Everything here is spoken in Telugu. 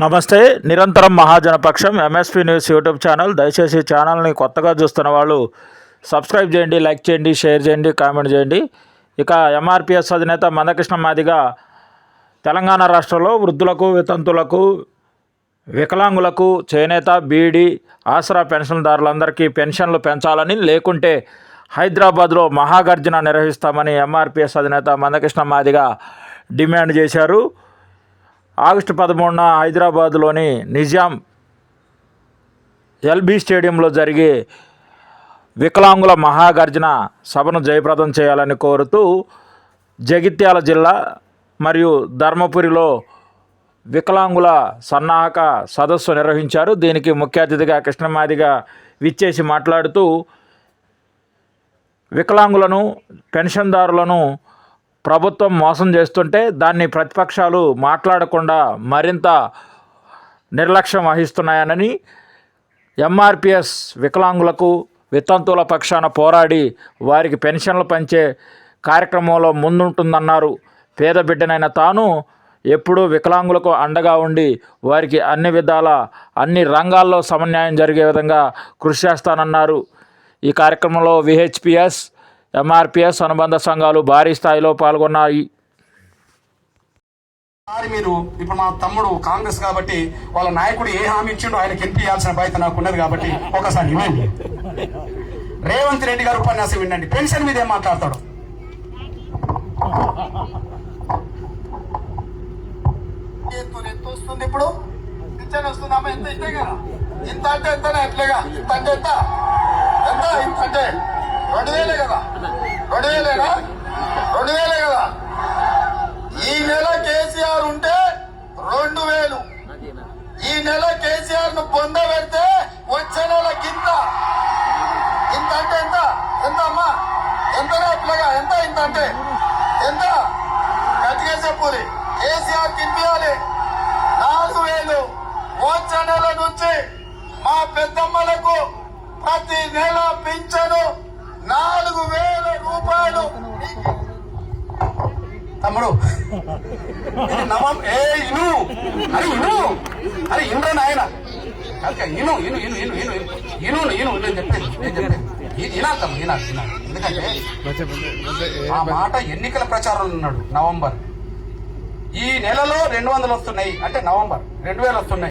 నమస్తే నిరంతరం మహాజనపక్షం ఎంఎస్పీ న్యూస్ యూట్యూబ్ ఛానల్ దయచేసి ఛానల్ని కొత్తగా చూస్తున్న వాళ్ళు సబ్స్క్రైబ్ చేయండి లైక్ చేయండి షేర్ చేయండి కామెంట్ చేయండి. ఇక ఎంఆర్పిఎస్ అధినేత మందకృష్ణ మాదిగా తెలంగాణ రాష్ట్రంలో వృద్ధులకు వితంతులకు వికలాంగులకు చేనేత బీడీ ఆసరా పెన్షన్దారులందరికీ పెన్షన్లు పెంచాలని లేకుంటే హైదరాబాద్లో మహాగర్జన నిర్వహిస్తామని ఎంఆర్పిఎస్ అధినేత మందకృష్ణ మాదిగా డిమాండ్ చేశారు. ఆగస్టు పదమూడున హైదరాబాద్లోని నిజాం ఎల్బీ స్టేడియంలో జరిగే వికలాంగుల మహాగర్జన సభను జయప్రదం చేయాలని కోరుతూ జగిత్యాల జిల్లా మరియు ధర్మపురిలో వికలాంగుల సన్నాహక సదస్సు నిర్వహించారు. దీనికి ముఖ్య అతిథిగా కృష్ణమాదిగా విచ్చేసి మాట్లాడుతూ వికలాంగులను పెన్షన్దారులను ప్రభుత్వం మోసం చేస్తుంటే దాన్ని ప్రతిపక్షాలు మాట్లాడకుండా మరింత నిర్లక్ష్యం వహిస్తున్నాయనని ఎంఆర్పిఎస్ వికలాంగులకు వితంతువుల పక్షాన పోరాడి వారికి పెన్షన్లు పంచే కార్యక్రమంలో ముందుంటుందన్నారు. పేద బిడ్డనైన తాను ఎప్పుడూ వికలాంగులకు అండగా ఉండి వారికి అన్ని విధాల అన్ని రంగాల్లో సమన్యాయం జరిగే విధంగా కృషి చేస్తానన్నారు. ఈ కార్యక్రమంలో విహెచ్పిఎస్ ఎంఆర్పిఎస్ అనుబంధ సంఘాలు భారీ స్థాయిలో పాల్గొన్నాయి. మీరు ఇప్పుడు మా తమ్ముడు కాంగ్రెస్ కాబట్టి వాళ్ళ నాయకుడు ఏ హామీ ఇచ్చిండో ఆయనకి ఎంపియాల్సిన బాధ్యత నాకు ఉన్నది కాబట్టి ఒకసారి వినండి. రేవంత్ రెడ్డి గారు ఉపన్యాసం వినండి. పెన్షన్ మీద ఏం మాట్లాడతాడు? వస్తుంది ఇప్పుడు. పింఛన్ వస్తుందమ్మా ఎంత ఇంతే కదా? ఇంత అంటే ఎంతనే ఎట్లేగా? ఇంత అంటే ఎంత? ఎంత? ఇంత అంటే రెండు వేలే కదా? రెండు వేలేనా రెండు వేలే కదా? ఈ నెల కేసీఆర్ ఉంటే రెండు వేలు ఈ నెల కేసీఆర్ను పొందబెడితే వచ్చే నెల గింత. ఇంత అంటే ఎంత? ఎంత అమ్మా? ఎంత అట్లాగా ఎంత ఇంత అంటే? ఎంత? గట్టిగా చెప్పుది కేసీఆర్ తిప్పియాలి నాలుగు వేలు వచ్చే నెల నుంచి మా పెద్దమ్మలకు ప్రతి నెల పింఛను నాలుగు వేల రూపాయలు. తమ్ముడు ఇది నవం ఏ ఇను. అరే ఇను. అరే ఇన్రా నాయన. ఇను ఇను ఇను ఇను ఇను ఇను. ఇను నేను చెప్పేది నేను చెప్పేది. ఇది వినాలి తమ్ముడు ఎందుకంటే ఆ మాట ఎన్నికల ప్రచారంలో ఉన్నాడు నవంబర్. ఈ నెలలో రెండు వందలు వస్తున్నాయి. అంటే నవంబర్ రెండు వేలు వస్తున్నాయి.